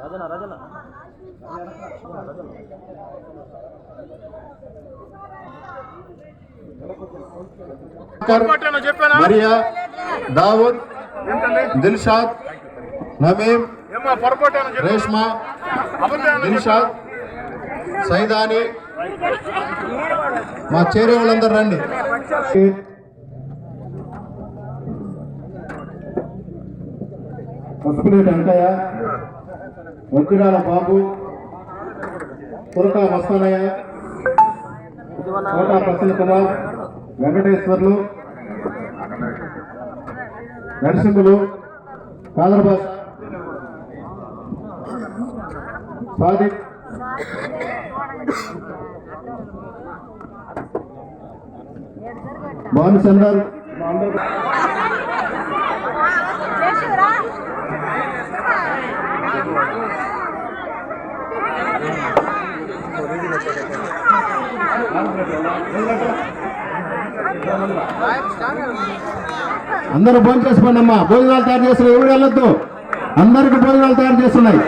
రజన రజన మరియా దావుద్ దిల్షాద్ నమీం రేష్మా దిల్షాద్ సైదాని. మా చేరే వాళ్ళందరూ రండి. పసుపులేటి వెంకయ్య వజ్రాల బాబు తురకా మస్తానయ్య కోటా ప్రసన్న కుమార్ వెంకటేశ్వర్లు నరసింహులు కాదర్బాస్ సాదిక్ భానుచందర్ అందరూ భోజనం చేసుకోండి అమ్మా భోజనాలు తయారు చేస్తున్నాయి ఎవరు వెళ్ళొద్దు? అందరికి భోజనాలు తయారు చేస్తున్నాయి.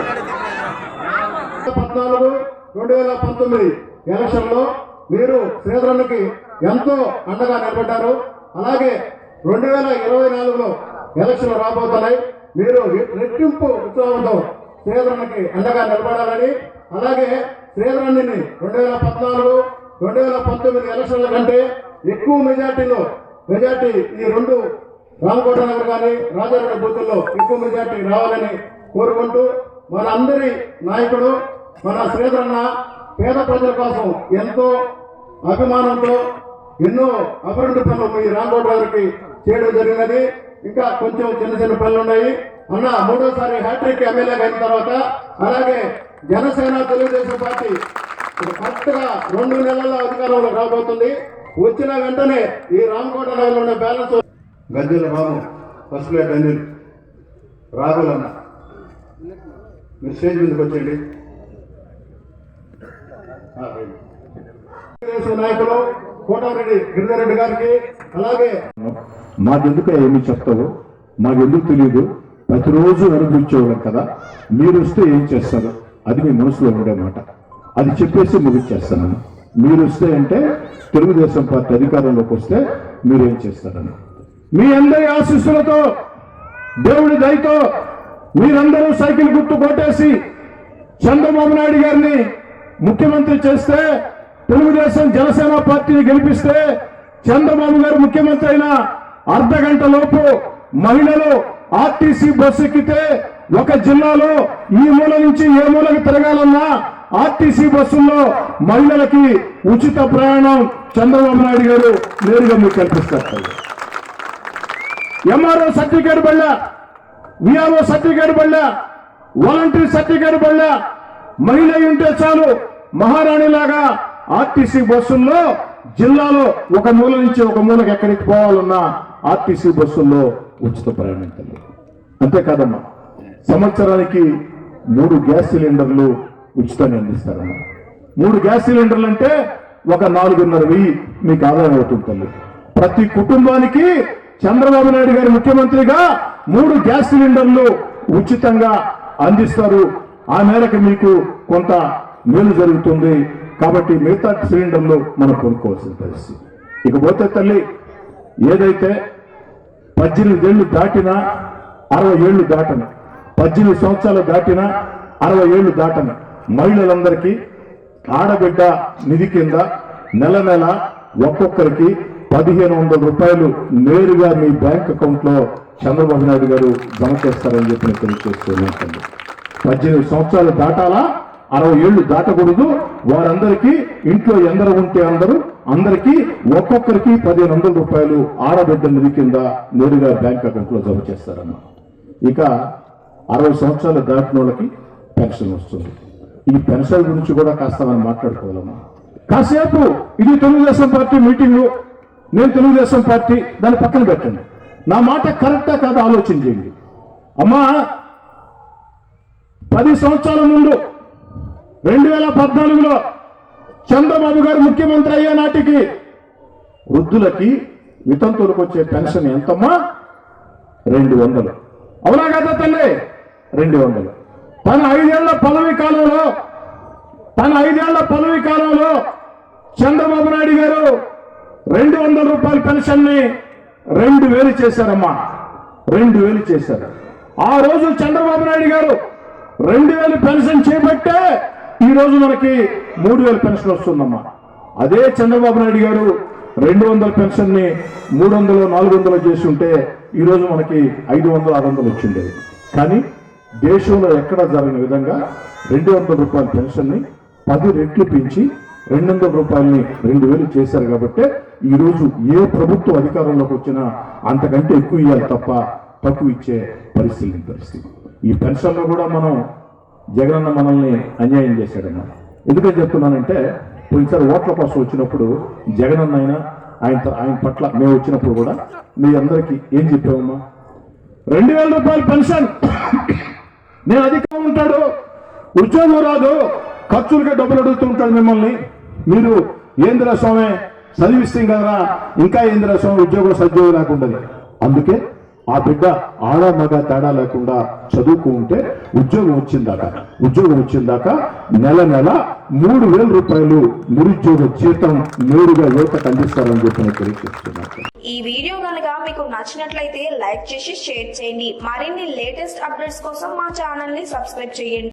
పద్నాలుగు రెండు వేల పంతొమ్మిది ఎలక్షన్లో మీరు శ్రీధరన్కి ఎంతో అండగా నిలబడ్డారు. అలాగే రెండు వేల ఇరవై నాలుగులో ఎలక్షన్లు రాబోతున్నాయి. మీరు రెట్టింపు ఉత్సాహంతో శ్రీధరణకి అండగా నిలబడాలని అలాగే శ్రీధరణిని రెండు వేల పద్నాలుగు రెండు వేల పంతొమ్మిది ఎలక్షన్ల కంటే ఎక్కువ మెజార్టీలో మెజార్టీ ఈ రెండు రామకోట నగర్ కానీ రాజారెడ్డి బూతుల్లో ఎక్కువ మెజార్టీ రావాలని కోరుకుంటూ మన అందరి నాయకుడు మన శ్రీధరన్న పేద ప్రజల కోసం ఎంతో అభిమానంతో ఎన్నో అభివృద్ధి పనులు ఈ రామకోట గారికి చేయడం జరిగినది. ఇంకా కొంచెం చిన్న చిన్న పనులు ఉన్నాయి. అన్న మూడోసారి హ్యాట్రిక్ ఎమ్మెల్యేగా అయిన తర్వాత అలాగే జనసేన తెలుగుదేశం పార్టీ కరెక్ట్గా రెండు నెలల్లో అధికారంలో రాబోతుంది. వచ్చిన వెంటనే ఈ రామకోట నగర్లో ఉన్న బ్యాలెన్స్ గద్దెల రాము పసుపులేట్ అనిల్. రాఘుల్ అన్న. మీరు స్టేజ్ మీదకి వచ్చేయండి. నాయకులు కోటారెడ్డి గిరిజారెడ్డి గారికి అలాగే మాకెందుకు ఏమి చెప్తావు? మాకెందుకు తెలియదు ప్రతిరోజు అనుభవించేవాళ్ళం కదా. మీరు వస్తే ఏం చేస్తారు? అది మీ మనసులో ఉండే మాట. అది చెప్పేసి ముగించేస్తాను మీరు వస్తే అంటే తెలుగుదేశం పార్టీ అధికారంలోకి వస్తే మీరు ఏం చేస్తారని. మీ అందరి ఆశీస్సులతో దేవుడి దయతో మీరందరూ సైకిల్ గుర్తు కొట్టేసి చంద్రబాబు నాయుడు గారిని ముఖ్యమంత్రి చేస్తే తెలుగుదేశం జనసేన పార్టీని గెలిపిస్తే చంద్రబాబు గారు ముఖ్యమంత్రి అయినా అర్ధ గంట లోపు మహిళలు ఆర్టీసీ బస్సు ఎక్కితే ఒక జిల్లాలో ఈ మూల నుంచి ఏ మూలకి తిరగాలన్నా ఆర్టీసీ బస్సుల్లో మహిళలకి ఉచిత ప్రయాణం చంద్రబాబు నాయుడు గారు నేరుగా మీకు కల్పిస్తారు. ఎంఆర్ఓ సర్టిఫికేట్ బళ్ళ విఆర్ఓ సర్టిఫికేట్ బళ్ళ వాలంటీర్ సర్టిఫికేట్ బళ్ళ మహిళ ఉంటే చాలు మహారాణిలాగా ఆర్టీసీ బస్సుల్లో జిల్లాలో ఒక మూల నుంచి ఒక మూలకి ఎక్కడికి పోవాలన్నా ఆర్టీసీ బస్సుల్లో ఉచిత ప్రయాణించాలి అంతేకాదమ్మా సంవత్సరానికి మూడు గ్యాస్ సిలిండర్లు ఉచితంగా అందిస్తారమ్మా. మూడు గ్యాస్ సిలిండర్లు అంటే ఒక నాలుగున్నర వెయ్యి మీకు ఆదాయం అవుతుంది తల్లి. ప్రతి కుటుంబానికి చంద్రబాబు నాయుడు గారి ముఖ్యమంత్రిగా మూడు గ్యాస్ సిలిండర్లు ఉచితంగా అందిస్తారు. ఆ మేరకు మీకు కొంత మేలు జరుగుతుంది. కాబట్టి మిగతా సిలిండర్లు మనం కొనుక్కోవాల్సిన పరిస్థితి. ఇకపోతే తల్లి ఏదైతే పద్దెనిమిది ఏళ్ళు దాటినా అరవై ఏళ్ళు దాటన. పద్దెనిమిది సంవత్సరాలు దాటినా అరవై ఏళ్ళు దాటన. మహిళలందరికీ ఆడబిడ్డ నిధి కింద నెల నెల ఒక్కొక్కరికి పదిహేను వందల రూపాయలు నేరుగా మీ బ్యాంక్ అకౌంట్లో చంద్రబాబు నాయుడు గారు జమ చేస్తారని చెప్పి నేను తెలియజేస్తున్నాను పద్దెనిమిది సంవత్సరాలు దాటాలా? అరవై ఏళ్ళు దాటకూడదు. వారందరికీ ఇంట్లో ఎందరు ఉంటే అందరూ అందరికీ ఒక్కొక్కరికి పదిహేను వందల రూపాయలు ఆడబిడ్డ నిధి కింద నేరుగా బ్యాంక్ అకౌంట్లో జమ చేస్తారన్న ఇక అరవై సంవత్సరాలు దాటిన వాళ్ళకి పెన్షన్ వస్తుంది. ఈ పెన్షన్ గురించి కూడా కాస్త మనం మాట్లాడుకోవాలమ్మా. కాసేపు ఇది తెలుగుదేశం పార్టీ మీటింగ్. నేను తెలుగుదేశం పార్టీ దాన్ని పక్కన పెట్టండి. నా మాట కరెక్టా కాదు ఆలోచన చేయండి. అమ్మా పది సంవత్సరాల ముందు రెండు వేల పద్నాలుగులో చంద్రబాబు గారు ముఖ్యమంత్రి అయ్యే నాటికి వృద్ధులకి వితంతువులకు వచ్చే పెన్షన్ ఎంతమ్మా? రెండు వందలు. అవునా కదా తల్లి? రెండు వందలు. తన ఐదేళ్ళ పదవి కాలంలో తన ఐదేళ్ళ పదవి కాలంలో చంద్రబాబు నాయుడు గారు రెండు వందల రూపాయల పెన్షన్ని రెండు వేలు చేశారమ్మా. రెండు వేలు చేశారు. ఆ రోజు చంద్రబాబు నాయుడు గారు రెండు వేలు పెన్షన్ చేపట్టే ఈ రోజు మనకి మూడు వేల పెన్షన్ వస్తుందమ్మా. అదే చంద్రబాబు నాయుడు గారు రెండు వందల పెన్షన్ని మూడు వందలు నాలుగు వందలు చేసి ఉంటే ఈ రోజు మనకి ఐదు వందలు ఆరు వందలు వచ్చిండేది కానీ దేశంలో ఎక్కడ జరిగిన విధంగా రెండు వందల రూపాయల పెన్షన్ని పది రెట్లు పెంచి రెండు వందల రూపాయలని రెండు వేలు చేశారు కాబట్టి ఈరోజు ఏ ప్రభుత్వం అధికారంలోకి వచ్చినా అంతకంటే ఎక్కువ ఇవ్వాలి తప్ప తక్కువ ఇచ్చే పరిస్థితి పరిస్థితి. ఈ పెన్షన్లో కూడా మనం జగనన్న మనల్ని అన్యాయం చేశాడన్న. ఎందుకని చెప్తున్నానంటే పోయినసారి ఓట్ల కోసం వచ్చినప్పుడు జగనన్న అయినా ఆయన ఆయన పట్ల మేము వచ్చినప్పుడు కూడా మీ అందరికీ ఏం చెప్పామమ్మా? రెండు వేల రూపాయలు పెన్షన్. నేను అధికంగా ఉంటాడు ఉద్యోగం రాదు ఖర్చులుగా డబ్బులు అడుగుతూ ఉంటాడు మిమ్మల్ని. మీరు ఏంద్ర స్వామి చదివిస్తే కదా ఇంకా ఏంద్ర స్వామి ఉద్యోగం సద్యోగం లేకుండా అందుకే ఆ బిడ్డ ఆడ మగ తేడా లేకుండా చదువుకుంటే ఉద్యోగం వచ్చిందాక ఉద్యోగం వచ్చిందాక నెల నెల మూడు వేల రూపాయలు నిరుద్యోగ జీతం నేరుగా యువతకు అందిస్తారని చెప్పి తెలియజేస్తున్నారు ఈ వీడియో కనుక మీకు నచ్చినట్లయితే లైక్ చేసి షేర్ చేయండి. మరిన్ని లేటెస్ట్ అప్డేట్స్ కోసం మా ఛానల్ని సబ్స్క్రైబ్ చేయండి.